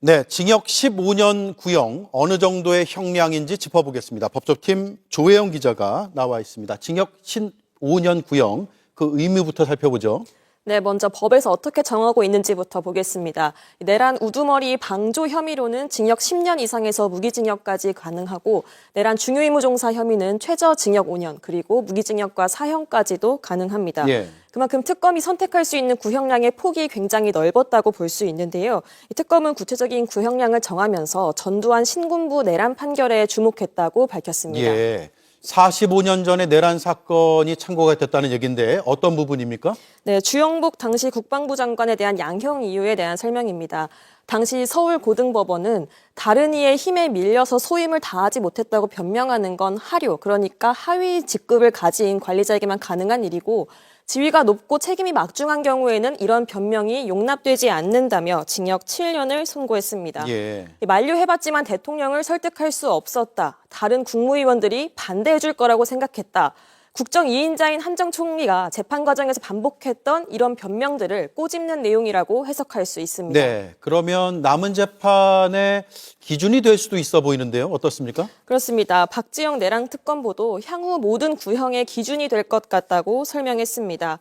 네, 징역 15년 구형 어느 정도의 형량인지 짚어보겠습니다. 법조팀 조혜영 기자가 나와 있습니다. 징역 15년 구형 그 의미부터 살펴보죠. 네, 먼저 법에서 어떻게 정하고 있는지부터 보겠습니다. 내란 우두머리 방조 혐의로는 징역 10년 이상에서 무기징역까지 가능하고 내란 중요임무종사 혐의는 최저 징역 5년 그리고 무기징역과 사형까지도 가능합니다. 예. 그만큼 특검이 선택할 수 있는 구형량의 폭이 굉장히 넓었다고 볼 수 있는데요. 이 특검은 구체적인 구형량을 정하면서 전두환 신군부 내란 판결에 주목했다고 밝혔습니다. 예. 45년 전에 내란 사건이 참고가 됐다는 얘기인데 어떤 부분입니까? 네, 주영복 당시 국방부 장관에 대한 양형 이유에 대한 설명입니다. 당시 서울고등법원은 다른 이의 힘에 밀려서 소임을 다하지 못했다고 변명하는 건 하류, 그러니까 하위 직급을 가진 관리자에게만 가능한 일이고 지위가 높고 책임이 막중한 경우에는 이런 변명이 용납되지 않는다며 징역 7년을 선고했습니다. 예. 만료해봤지만 대통령을 설득할 수 없었다. 다른 국무위원들이 반대해줄 거라고 생각했다. 국정 2인자인 한정 총리가 재판 과정에서 반복했던 이런 변명들을 꼬집는 내용이라고 해석할 수 있습니다. 네. 그러면 남은 재판의 기준이 될 수도 있어 보이는데요. 어떻습니까? 그렇습니다. 박지영 내랑 특검보도 향후 모든 구형의 기준이 될 것 같다고 설명했습니다.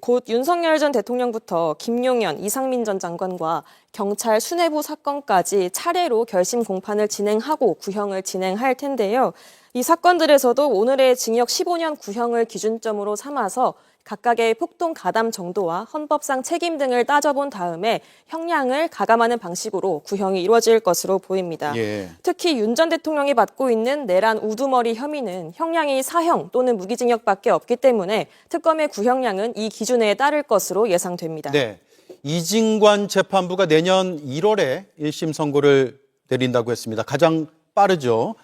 곧 윤석열 전 대통령부터 김용현, 이상민 전 장관과 경찰 수뇌부 사건까지 차례로 결심 공판을 진행하고 구형을 진행할 텐데요. 이 사건들에서도 오늘의 징역 15년 구형을 기준점으로 삼아서 각각의 폭동 가담 정도와 헌법상 책임 등을 따져본 다음에 형량을 가감하는 방식으로 구형이 이루어질 것으로 보입니다. 예. 특히 윤 전 대통령이 받고 있는 내란 우두머리 혐의는 형량이 사형 또는 무기징역밖에 없기 때문에 특검의 구형량은 이 기준에 따를 것으로 예상됩니다. 네. 이진관 재판부가 내년 1월에 1심 선고를 내린다고 했습니다. 가장 빠르죠.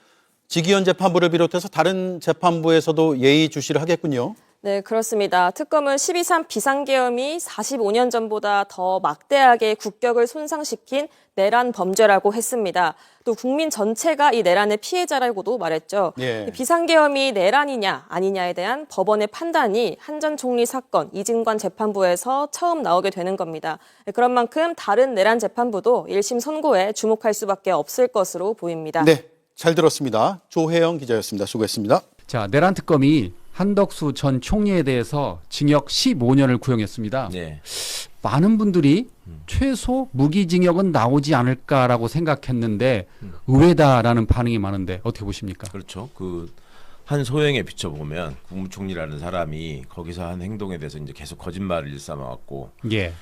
지기현 재판부를 비롯해서 다른 재판부에서도 예의 주시를 하겠군요. 네, 그렇습니다. 특검은 12.3 비상계엄이 45년 전보다 더 막대하게 국격을 손상시킨 내란 범죄라고 했습니다. 또 국민 전체가 이 내란의 피해자라고도 말했죠. 예. 이 비상계엄이 내란이냐 아니냐에 대한 법원의 판단이 한전 총리 사건 이진관 재판부에서 처음 나오게 되는 겁니다. 네, 그런 만큼 다른 내란 재판부도 1심 선고에 주목할 수밖에 없을 것으로 보입니다. 네. 잘 들었습니다. 조혜영 기자였습니다. 수고했습니다. 자, 내란 특검이 한덕수 전 총리에 대해서 징역 15년을 구형했습니다. 네. 많은 분들이 최소 무기징역은 나오지 않을까라고 생각했는데 의외다라는 반응이 많은데 어떻게 보십니까? 그렇죠. 그 한 소행에 비춰보면 국무총리라는 사람이 거기서 한 행동에 대해서 이제 계속 거짓말을 일삼아왔고 예.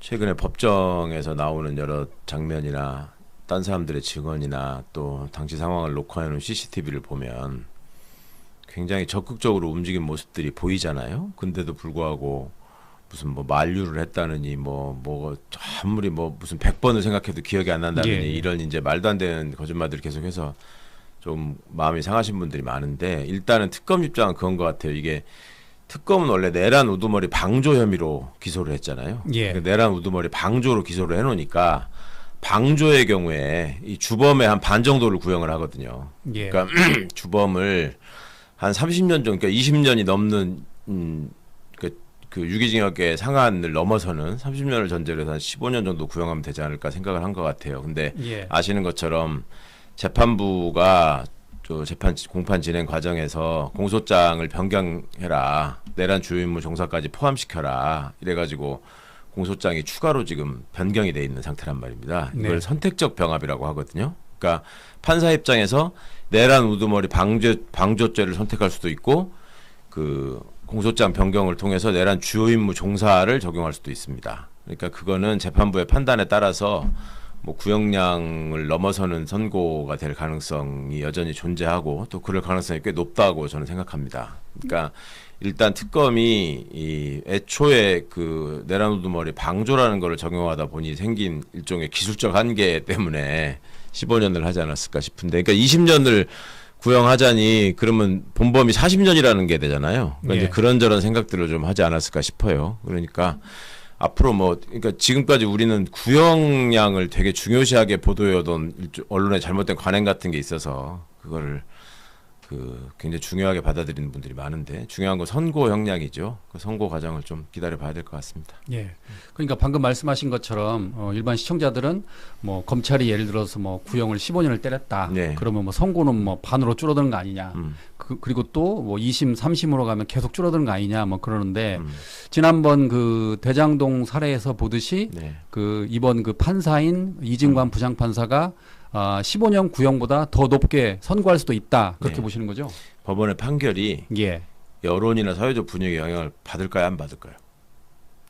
최근에 법정에서 나오는 여러 장면이나 딴 사람들의 증언이나 또 당시 상황을 녹화해놓은 CCTV를 보면 굉장히 적극적으로 움직인 모습들이 보이잖아요. 근데도 불구하고 무슨 뭐 만류를 했다느니 뭐뭐 아무리 뭐 무슨 100번을 생각해도 기억이 안 난다느니 예. 이런 이제 말도 안 되는 거짓말들을 계속해서 좀 마음이 상하신 분들이 많은데 일단은 특검 입장은 그건 것 같아요. 이게 특검은 원래 내란 우두머리 방조 혐의로 기소를 했잖아요. 예. 그 내란 우두머리 방조로 기소를 해놓으니까 방조의 경우에 이 주범의 한 반 정도를 구형을 하거든요. 예. 그러니까 주범을 한 30년 정도, 그러니까 20년이 넘는 음, 그, 그 유기징역의 상한을 넘어서는 30년을 전제로 해서 한 15년 정도 구형하면 되지 않을까 생각을 한 것 같아요. 근데 예. 아시는 것처럼 재판부가 저 재판 공판 진행 과정에서 공소장을 변경해라 내란 주요 임무 종사까지 포함시켜라 이래가지고 공소장이 추가로 지금 변경이 돼 있는 상태란 말입니다. 이걸 네. 선택적 병합이라고 하거든요. 그러니까 판사 입장에서 내란 우두머리 방조 방조죄를 선택할 수도 있고 그 공소장 변경을 통해서 내란 주요 임무 종사를 적용할 수도 있습니다. 그러니까 그거는 재판부의 판단에 따라서 뭐 구형량을 넘어서는 선고가 될 가능성이 여전히 존재하고 또 그럴 가능성이 꽤 높다고 저는 생각합니다. 그러니까 일단 특검이 이 애초에 그 내란 우두머리 방조라는 거를 적용하다 보니 생긴 일종의 기술적 한계 때문에 15년을 하지 않았을까 싶은데 그러니까 20년을 구형하자니 그러면 본범이 40년이라는 게 되잖아요. 그러니까 예. 이제 그런저런 생각들을 좀 하지 않았을까 싶어요. 그러니까 앞으로 뭐 그러니까 지금까지 우리는 구형량을 되게 중요시하게 보도해오던 언론의 잘못된 관행 같은 게 있어서 그거를 그 굉장히 중요하게 받아들이는 분들이 많은데 중요한 건 선고 형량이죠. 그 선고 과정을 좀 기다려 봐야 될 것 같습니다. 예. 그러니까 방금 말씀하신 것처럼 어, 일반 시청자들은 뭐 검찰이 예를 들어서 뭐 구형을 15년을 때렸다. 네. 그러면 뭐 선고는 뭐 반으로 줄어드는 거 아니냐. 음. 그, 그리고 또 뭐 2심, 3심으로 가면 계속 줄어드는 거 아니냐. 뭐 그러는데 음. 지난번 그 대장동 사례에서 보듯이 네. 그 이번 그 판사인 이진관 부장판사가 아, 15년 구형보다 더 높게 선고할 수도 있다. 그렇게 네. 보시는 거죠? 법원의 판결이 예. 여론이나 사회적 분위기에 영향을 받을까요, 안 받을까요?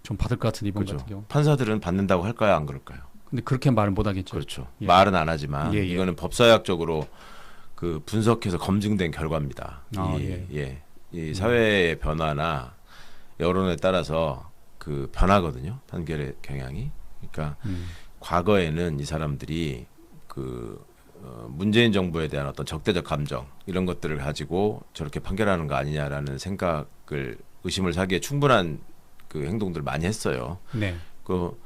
좀 받을 것 같은 이번 그렇죠. 같은 경우. 판사들은 받는다고 할까요, 안 그럴까요? 근데 그렇게 말은 못 하겠죠. 그렇죠. 예. 말은 안 하지만 예, 예. 이거는 법사학적으로 그 분석해서 검증된 결과입니다. 아, 이, 예. 예. 이 사회의 변화나 여론에 따라서 그 변하거든요. 판결의 경향이. 그러니까 음. 과거에는 이 사람들이 그 어, 문재인 정부에 대한 어떤 적대적 감정 이런 것들을 가지고 저렇게 판결하는 거 아니냐라는 생각을 의심을 사기에 충분한 그 행동들을 많이 했어요. 네. 그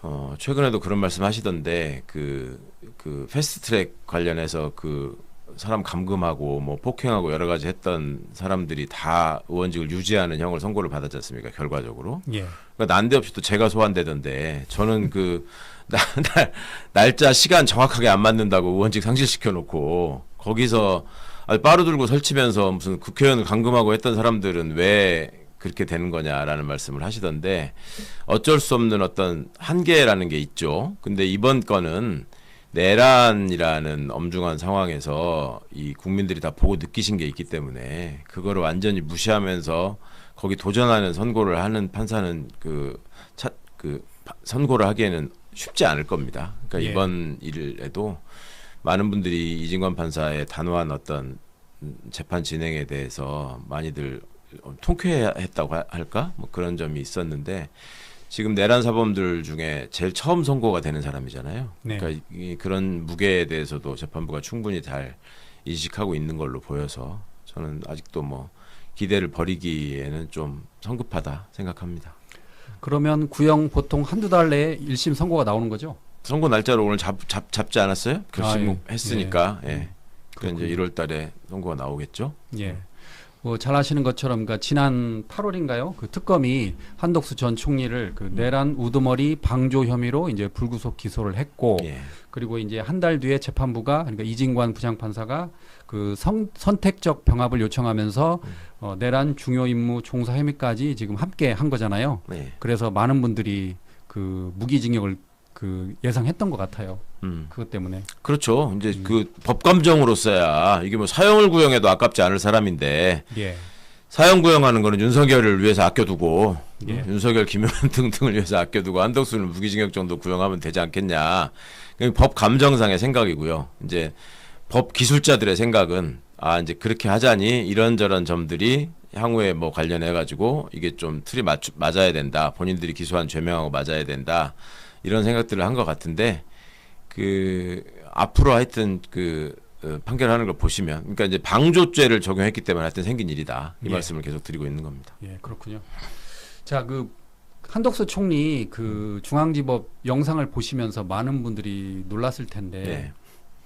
어, 최근에도 그런 말씀 하시던데 그, 그 패스트트랙 관련해서 그 사람 감금하고 뭐 폭행하고 여러 가지 했던 사람들이 다 의원직을 유지하는 형을 선고를 받았지 않습니까? 결과적으로. 예. 그러니까 난데없이 또 제가 소환되던데 저는 그 날, 날, 날짜 시간 정확하게 안 맞는다고 의원직 상실시켜 놓고 거기서 빠르들고 설치면서 무슨 국회의원을 감금하고 했던 사람들은 왜 그렇게 되는 거냐라는 말씀을 하시던데 어쩔 수 없는 어떤 한계라는 게 있죠. 근데 이번 건은 내란이라는 엄중한 상황에서 이 국민들이 다 보고 느끼신 게 있기 때문에 그거를 완전히 무시하면서 거기 도전하는 선고를 하는 판사는 그, 차, 그 파- 선고를 하기에는 쉽지 않을 겁니다. 그러니까 예. 이번 일에도 많은 분들이 이진관 판사의 단호한 어떤 음, 재판 진행에 대해서 많이들 통쾌했다고 하- 할까 뭐 그런 점이 있었는데 지금 내란 사범들 중에 제일 처음 선고가 되는 사람이잖아요. 네. 그러니까 이, 그런 무게에 대해서도 재판부가 충분히 잘 인식하고 있는 걸로 보여서 저는 아직도 뭐 기대를 버리기에는 좀 성급하다 생각합니다. 그러면 구형 보통 한두 달 내에 1심 선고가 나오는 거죠? 선고 날짜를 오늘 잡, 잡, 잡지 않았어요? 결심 아, 예. 했으니까 예. 음. 그 이제 1월 달에 선고가 나오겠죠. 예. 뭐잘 아시는 것처럼 그러니까 지난 8월인가요? 그 특검이 한덕수 전 총리를 그 내란 우두머리 방조 혐의로 이제 불구속 기소를 했고 예. 그리고 이제 한 달 뒤에 재판부가 그러니까 이진관 부장판사가 그 성, 선택적 병합을 요청하면서 어, 내란 중요 임무 종사 혐의까지 지금 함께 한 거잖아요. 네. 그래서 많은 분들이 그 무기징역을 그 예상했던 것 같아요. 음. 그것 때문에. 그렇죠. 이제 그 법감정으로서야 이게 뭐 사형을 구형해도 아깝지 않을 사람인데 예. 사형 구형하는 거는 윤석열을 위해서 아껴두고 예. 윤석열, 김용현 등등을 위해서 아껴두고 한덕수는 무기징역 정도 구형하면 되지 않겠냐. 법 감정상의 생각이고요. 이제 법 기술자들의 생각은 아 이제 그렇게 하자니 이런저런 점들이 향후에 뭐 관련해 가지고 이게 좀 틀이 맞추, 맞아야 된다. 본인들이 기소한 죄명하고 맞아야 된다. 이런 생각들을 한 것 같은데 그 앞으로 하여튼 그 어, 판결하는 걸 보시면 그러니까 이제 방조죄를 적용했기 때문에 하여튼 생긴 일이다. 이 예. 말씀을 계속 드리고 있는 겁니다. 예, 그렇군요. 자, 그 한덕수 총리 그 중앙지법 영상을 보시면서 많은 분들이 놀랐을 텐데 네.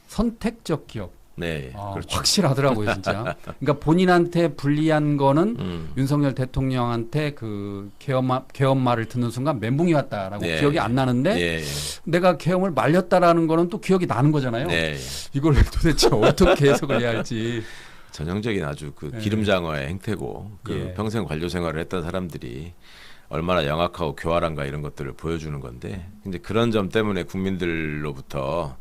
선택적 기억 네. 아, 그렇죠. 확실하더라고요, 진짜. 그러니까 본인한테 불리한 거는 음. 윤석열 대통령한테 그 계엄 계엄 말을 듣는 순간 멘붕이 왔다라고 네. 기억이 안 나는데 예, 예. 내가 계엄을 말렸다라는 거는 또 기억이 나는 거잖아요. 네. 이걸 도대체 어떻게 해석을 해야 할지. 전형적인 아주 그 네. 기름장어의 행태고 그 예. 평생 관료 생활을 했던 사람들이 얼마나 영악하고 교활한가 이런 것들을 보여주는 건데 이제 그런 점 때문에 국민들로부터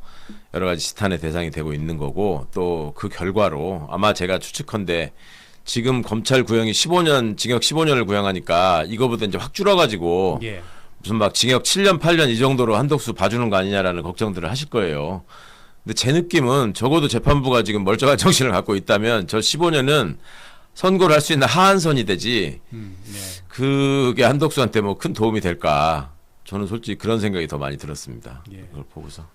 여러 가지 지탄의 대상이 되고 있는 거고 또 그 결과로 아마 제가 추측컨대 지금 검찰 구형이 15년 징역 15년을 구형하니까 이거보다 이제 확 줄어가지고 예. 무슨 막 징역 7년 8년 이 정도로 한덕수 봐주는 거 아니냐라는 걱정들을 하실 거예요. 근데 제 느낌은 적어도 재판부가 지금 멀쩡한 정신을 갖고 있다면 저 15년은 선고를 할 수 있는 하한선이 되지 음, 네. 그게 한덕수한테 뭐 큰 도움이 될까? 저는 솔직히 그런 생각이 더 많이 들었습니다. 예. 그걸 보고서.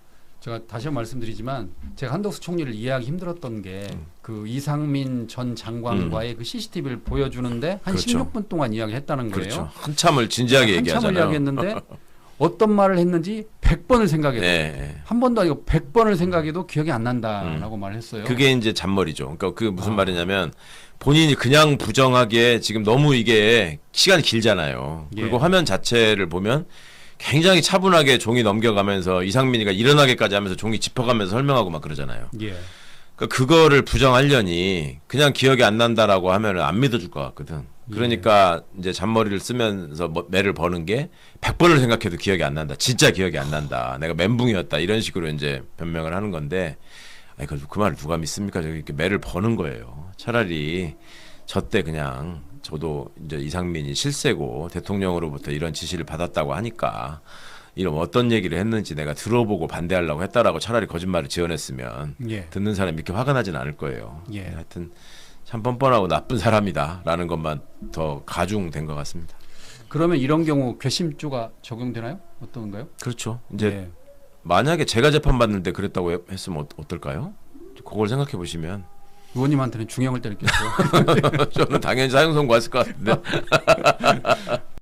제가 다시 한번 말씀드리지만 제가 한덕수 총리를 이해하기 힘들었던 게 그 이상민 전 장관과의 그 CCTV를 보여주는데 한 음. 그렇죠. 16분 동안 이야기했다는 거예요. 그렇죠. 한참을 진지하게 한참을 얘기하잖아요. 이야기했는데 어떤 말을 했는지 100번을 생각해도 네. 한 번도 아니고 100번을 생각해도 기억이 안 난다라고 말했어요. 그게 이제 잔머리죠. 그러니까 그 무슨 아. 말이냐면 본인이 그냥 부정하기에 지금 너무 이게 시간이 길잖아요. 예. 그리고 화면 자체를 보면 굉장히 차분하게 종이 넘겨가면서 이상민이가 일어나게까지 하면서 종이 짚어가면서 설명하고 막 그러잖아요. 예. 그러니까 그거를 부정하려니 그냥 기억이 안 난다라고 하면 안 믿어줄 것 같거든. 그러니까 이제 잔머리를 쓰면서 뭐- 매를 버는 게 100번을 생각해도 기억이 안 난다. 진짜 기억이 안 난다. 내가 멘붕이었다. 이런 식으로 이제 변명을 하는 건데 아니 그, 그 말을 누가 믿습니까? 저기 이렇게 매를 버는 거예요. 차라리 저 때 그냥 저도 이제 이상민이 실세고 대통령으로부터 이런 지시를 받았다고 하니까 이런 어떤 얘기를 했는지 내가 들어보고 반대하려고 했다라고 차라리 거짓말을 지어냈으면 예. 듣는 사람이 이렇게 화가 나진 않을 거예요. 예. 하여튼 참 뻔뻔하고 나쁜 사람이다라는 것만 더 가중된 것 같습니다. 그러면 이런 경우 괘씸죄가 적용되나요? 어떤가요? 그렇죠. 이제 예. 만약에 제가 재판 받는데 그랬다고 해- 했으면 어- 어떨까요? 그걸 생각해 보시면 의원님한테는 중형을 때렸겠죠. 저는 당연히 사형 선고했을 것 같은데